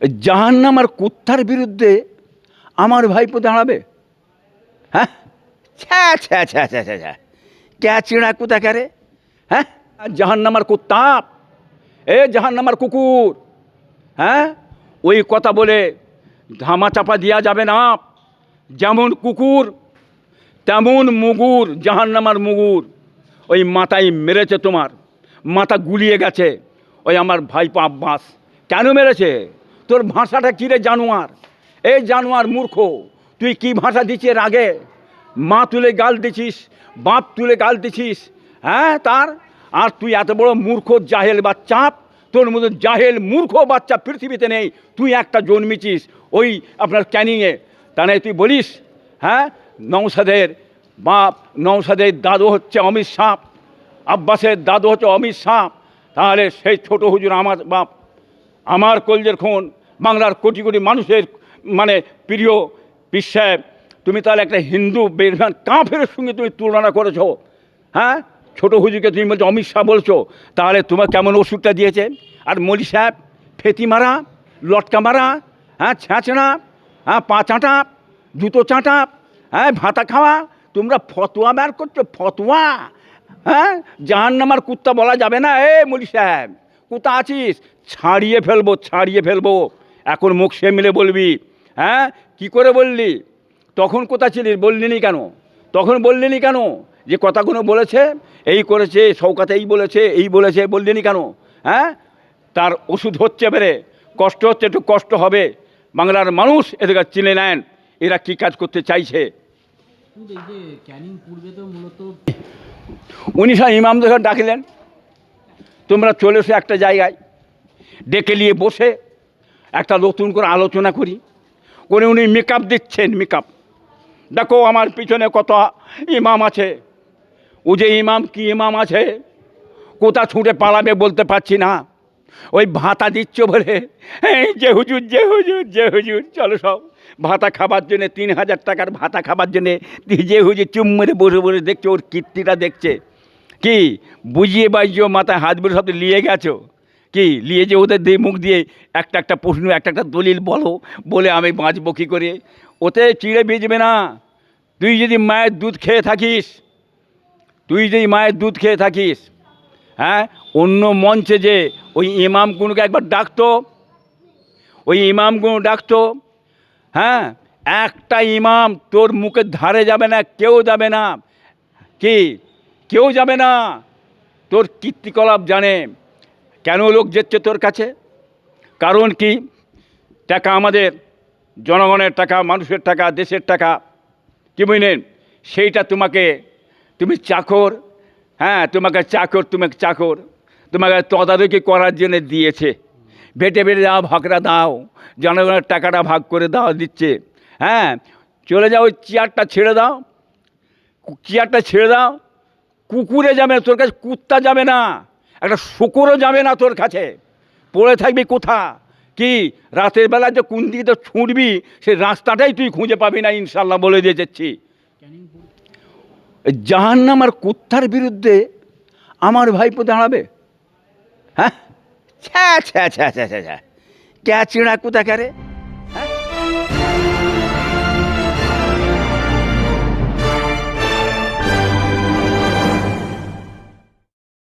জাহান্নাম আর কুত্তার বিরুদ্ধে আমার ভাইপো দাঁড়াবে? হ্যাঁ? ছ্যা ছ্যা ছ্যা ছ্যা ছ্যা ক্যা চিড়া কুতা ক্যারে হ্যাঁ? জাহান্নামার কুত্তাপ এ জাহান্নামার কুকুর। হ্যাঁ? ওই কথা বলে ধামা চাপা দেওয়া যাবে না যেমন কুকুর, তেমন মুগুর জাহান্নামার মুগুর। ওই মাথায় মেরেছে তোমার। মাথা গুলিয়ে গেছে। ওই আমার ভাইপো আব্বাস। কেন মেরেছে? তোর ভাষাটা কী রে জানোয়ার? এই জানোয়ার মূর্খ, তুই কি ভাষা দিচ্ছিস এর আগে মা তুলে গাল দিছিস, বাপ তুলে গাল দিছিস হ্যাঁ তার? আর তুই এত বড় মূর্খ, জাহেল বাচ্চা, তোর মতো জাহেল মূর্খ বাচ্চা পৃথিবীতে নেই, তুই একটা জন্মেছিস ওই আপনার ক্যানিংয়ে। তা তুই বলিস হ্যাঁ? নৌসাদের বাপ নৌসাদের দাদু হচ্ছে অমিত সাপ, আব্বাসের দাদু হচ্ছে অমিত সাপ, তাহলে সেই ছোট হুজুর আমার বাপ, আমার কলজের খুন বাংলার কোটি কোটি মানুষের মানে প্রিয় বিশ্বায় তুমি তাহলে একটা হিন্দু বেরমান কাফের সঙ্গে তুমি তুলনা করেছ হ্যাঁ? ছোট হুজুরকে তুমি বলছো, অমিত শাহ বলছো, তাহলে তোমার কেমন ওষুধটা দিয়েছে? আর মলি সাহেব, ফেতি মারা, লটকা মারা হ্যাঁ ছ্যাঁচড়া হ্যাঁ পা চাঁটা, জুতো চাঁটা হ্যাঁ ভাতা খাওয়া, তোমরা ফতোয়া বের করছ, ফতোয়া হ্যাঁ? জাহান নামার কুত্তা বলা যাবে না এ মলি সাহেব কোথা আছিস? ছাড়িয়ে ফেলব ছাড়িয়ে ফেলব। এখন মুখ সে মিলে বলবি হ্যাঁ? কি করে বললি? তখন কোথা ছিলিস? বললিনি কেন? তখন বললিনি কেন? যে কথাগুলো বলেছে, এই করেছে সৌকাতে এই বলেছে এই বলেছে, বললিনি কেন? হ্যাঁ? তার ওষুধ হচ্ছে বেড়ে, কষ্ট হচ্ছে, একটু কষ্ট হবে। বাংলার মানুষ এদেরকে চিনে নেন, এরা কি কাজ করতে চাইছে। উনি সব ইমামদের ডাকিলেন। তোমরা চলে এসো একটা জায়গায়, ডেকে নিয়ে বসে একটা নতুন করে আলোচনা করি। করে উনি মেকআপ দিচ্ছেন মেকআপ দেখো আমার পিছনে কত ইমাম আছে। ও যে ইমাম কি ইমাম আছে? কোথা ছুটে পালাবে বলতে পারছি না। ওই ভাতা দিচ্ছ বলে এই যে হুজুর যে হুজুর যে হুজুর, চলো সব। ভাতা খাবার জন্যে তিন হাজার টাকার ভাতা খাবার জন্যে যে হুজুর চুম মেরে বসে বসে দেখছে, ওর কীর্তিটা দেখছে। কি? বুঝিয়ে বাজিও মাথায় হাত বের সব নিয়ে গেছো। কি, নিয়ে যে ওদের দিয়ে মুখ দিয়ে একটা একটা প্রশ্ন, একটা একটা দলিল বলো, বলে আমি বাঁচবো কী করে? ওতে চিড়ে বেজবে না। তুই যদি মায়ের দুধ খেয়ে থাকিস, তুই যদি মায়ের দুধ খেয়ে থাকিস হ্যাঁ অন্য মঞ্চে যে ওই ইমামগুলোকে একবার ডাকতো, ওই ইমামগুলো ডাকতো হ্যাঁ একটা ইমাম তোর মুখের ধারে যাবে না, কেউ যাবে না। কি, কেউ যাবে না। তোর কীর্তিকলাপ জানে। কেন লোক যাচ্ছে তোর কাছে? কারণ কি? টাকা আমাদের জনগণের টাকা, মানুষের টাকা, দেশের টাকা, কি বুঝলেন? সেইটা তোমাকে, তুমি চাকর হ্যাঁ তোমাকে চাকর তুমি চাকর, তোমাকে তদারকি করার জন্য দিয়েছে। বেটে বেটে দাও ভাগরা দাও, জনগণের টাকাটা ভাগ করে দাও, দিচ্ছে। হ্যাঁ চলে যাও, ওই চেয়ারটা ছেড়ে দাও, চেয়ারটা ছেড়ে দাও। কুকুরে যাবে না, তোর কাছে কুত্তা যাবে না। একটা শুকুরও যাবে না তোর কাছে। পড়ে থাকবি কোথা? কি? রাতের বেলা যে কোন দিকে তো ছুটবি সেই রাস্তাটাই তুই খুঁজে পাবি না ইনশাল্লাহ বলে দিয়ে যাচ্ছি জাহান্নাম আর কুত্তার বিরুদ্ধে আমার ভাইপো দাঁড়াবে? হ্যাঁ? ছ্যা ছ্যা ছ্যা ছ্যা ছ্যা ছ্যা। ক্যা চিড়া কুতা